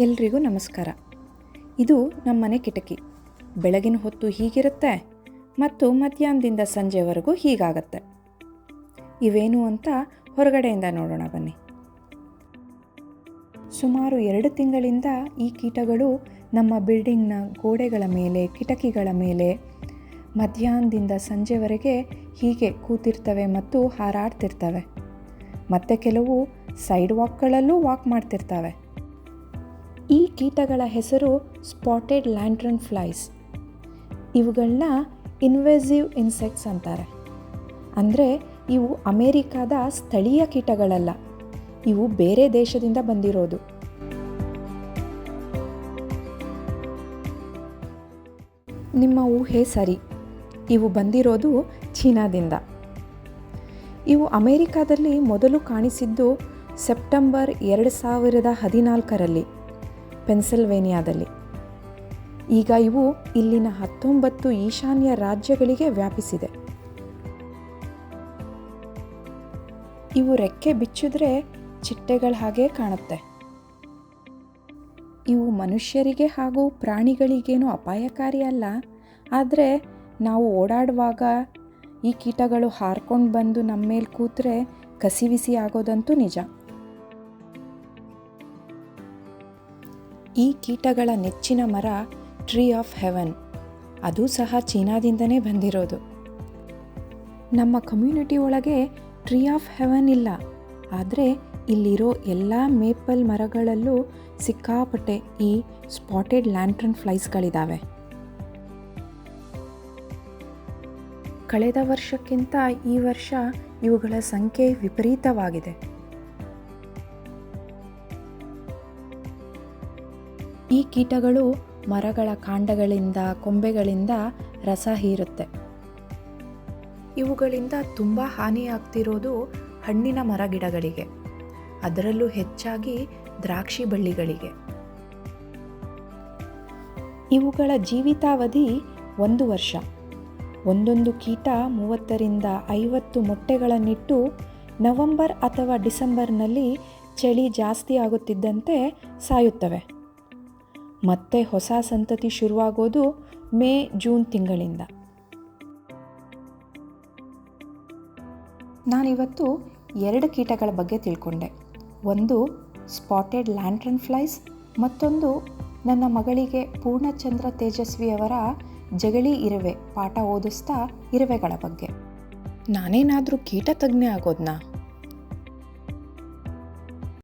ಎಲ್ರಿಗೂ ನಮಸ್ಕಾರ. ಇದು ನಮ್ಮನೆ ಕಿಟಕಿ. ಬೆಳಗಿನ ಹೊತ್ತು ಹೀಗಿರುತ್ತೆ ಮತ್ತು ಮಧ್ಯಾಹ್ನದಿಂದ ಸಂಜೆವರೆಗೂ ಹೀಗಾಗತ್ತೆ. ಇವೇನು ಅಂತ ಹೊರಗಡೆಯಿಂದ ನೋಡೋಣ ಬನ್ನಿ. ಸುಮಾರು ಎರಡು ತಿಂಗಳಿಂದ ಈ ಕೀಟಗಳು ನಮ್ಮ ಬಿಲ್ಡಿಂಗ್ನ ಗೋಡೆಗಳ ಮೇಲೆ, ಕಿಟಕಿಗಳ ಮೇಲೆ ಮಧ್ಯಾಹ್ನದಿಂದ ಸಂಜೆವರೆಗೆ ಹೀಗೆ ಕೂತಿರ್ತವೆ ಮತ್ತು ಹಾರಾಡ್ತಿರ್ತವೆ. ಮತ್ತು ಕೆಲವು ಸೈಡ್ ವಾಕ್ಗಳಲ್ಲೂ ವಾಕ್ ಮಾಡ್ತಿರ್ತವೆ. ಈ ಕೀಟಗಳ ಹೆಸರು ಸ್ಪಾಟೆಡ್ ಲ್ಯಾಂಡ್ರನ್ ಫ್ಲೈಸ್. ಇವುಗಳನ್ನ ಇನ್ವೆಸಿವ್ ಇನ್ಸೆಕ್ಟ್ಸ್ ಅಂತಾರೆ. ಅಂದರೆ ಇವು ಅಮೇರಿಕಾದ ಸ್ಥಳೀಯ ಕೀಟಗಳಲ್ಲ, ಇವು ಬೇರೆ ದೇಶದಿಂದ ಬಂದಿರೋದು. ನಿಮ್ಮ ಊಹೆ ಸರಿ. ಇವು ಬಂದಿರೋದು ಚೀನಾದಿಂದ. ಇವು ಅಮೇರಿಕಾದಲ್ಲಿ ಮೊದಲು ಕಾಣಿಸಿದ್ದು ಸೆಪ್ಟೆಂಬರ್ ಎರಡು ಸಾವಿರದ ಹದಿನಾಲ್ಕರಲ್ಲಿ. ಪೆನ್ಸಿಲ್ವೇನಿಯಾದಲ್ಲಿ. ಈಗ ಇವು ಇಲ್ಲಿನ ಹತ್ತೊಂಬತ್ತು ಈಶಾನ್ಯ ರಾಜ್ಯಗಳಿಗೆ ವ್ಯಾಪಿಸಿದೆ. ಇವು ರೆಕ್ಕೆ ಬಿಚ್ಚಿದ್ರೆ ಚಿಟ್ಟೆಗಳ ಹಾಗೆ ಕಾಣುತ್ತೆ. ಇವು ಮನುಷ್ಯರಿಗೆ ಹಾಗೂ ಪ್ರಾಣಿಗಳಿಗೇನು ಅಪಾಯಕಾರಿ ಅಲ್ಲ. ಆದರೆ ನಾವು ಓಡಾಡುವಾಗ ಈ ಕೀಟಗಳು ಹಾರ್ಕೊಂಡು ಬಂದು ನಮ್ಮ ಮೇಲೆ ಕೂತ್ರೆ ಕಸಿವಿಸಿ ಆಗೋದಂತೂ ನಿಜ. ಈ ಕೀಟಗಳ ನೆಚ್ಚಿನ ಮರ ಟ್ರೀ ಆಫ್ ಹೆವನ್. ಅದು ಸಹ ಚೀನಾದಿಂದನೇ ಬಂದಿರೋದು. ನಮ್ಮ ಕಮ್ಯುನಿಟಿ ಒಳಗೆ ಟ್ರೀ ಆಫ್ ಹೆವನ್ ಇಲ್ಲ. ಆದರೆ ಇಲ್ಲಿರೋ ಎಲ್ಲ ಮೇಪಲ್ ಮರಗಳಲ್ಲೂ ಸಿಕ್ಕಾಪಟ್ಟೆ ಈ ಸ್ಪಾಟೆಡ್ ಲ್ಯಾಂಟ್ರನ್ ಫ್ಲೈಸ್ಗಳಿದ್ದಾವೆ ಕಳೆದ ವರ್ಷಕ್ಕಿಂತ ಈ ವರ್ಷ ಇವುಗಳ ಸಂಖ್ಯೆ ವಿಪರೀತವಾಗಿದೆ. ಈ ಕೀಟಗಳು ಮರಗಳ ಕಾಂಡಗಳಿಂದ, ಕೊಂಬೆಗಳಿಂದ ರಸ ಹೀರುತ್ತೆ. ಇವುಗಳಿಂದ ತುಂಬ ಹಾನಿಯಾಗ್ತಿರೋದು ಹಣ್ಣಿನ ಮರಗಿಡಗಳಿಗೆ. ಅದರಲ್ಲೂ ಹೆಚ್ಚಾಗಿ ದ್ರಾಕ್ಷಿ ಬಳ್ಳಿಗಳಿಗೆ. ಇವುಗಳ ಜೀವಿತಾವಧಿ ಒಂದು ವರ್ಷ. ಒಂದೊಂದು ಕೀಟ ಮೂವತ್ತರಿಂದ ಐವತ್ತು ಮೊಟ್ಟೆಗಳನ್ನಿಟ್ಟು ನವೆಂಬರ್ ಅಥವಾ ಡಿಸೆಂಬರ್ನಲ್ಲಿ ಚಳಿ ಜಾಸ್ತಿ ಆಗುತ್ತಿದ್ದಂತೆ ಸಾಯುತ್ತವೆ. ಮತ್ತೆ ಹೊಸ ಸಂತತಿ ಶುರುವಾಗೋದು ಮೇ, ಜೂನ್ ತಿಂಗಳಿಂದ. ನಾನಿವತ್ತು ಎರಡು ಕೀಟಗಳ ಬಗ್ಗೆ ತಿಳ್ಕೊಂಡೆ. ಒಂದು ಸ್ಪಾಟೆಡ್ ಲ್ಯಾಂಡ್ರನ್ ಫ್ಲೈಸ್, ಮತ್ತೊಂದು ನನ್ನ ಮಗಳಿಗೆ ಪೂರ್ಣಚಂದ್ರ ತೇಜಸ್ವಿಯವರ ಜಗಳಿ ಇರುವೆ ಪಾಠ ಓದಿಸ್ತಾ ಇರುವೆಗಳ ಬಗ್ಗೆ. ನಾನೇನಾದರೂ ಕೀಟ ತಜ್ಞೆ ಆಗೋದ್ನಾ?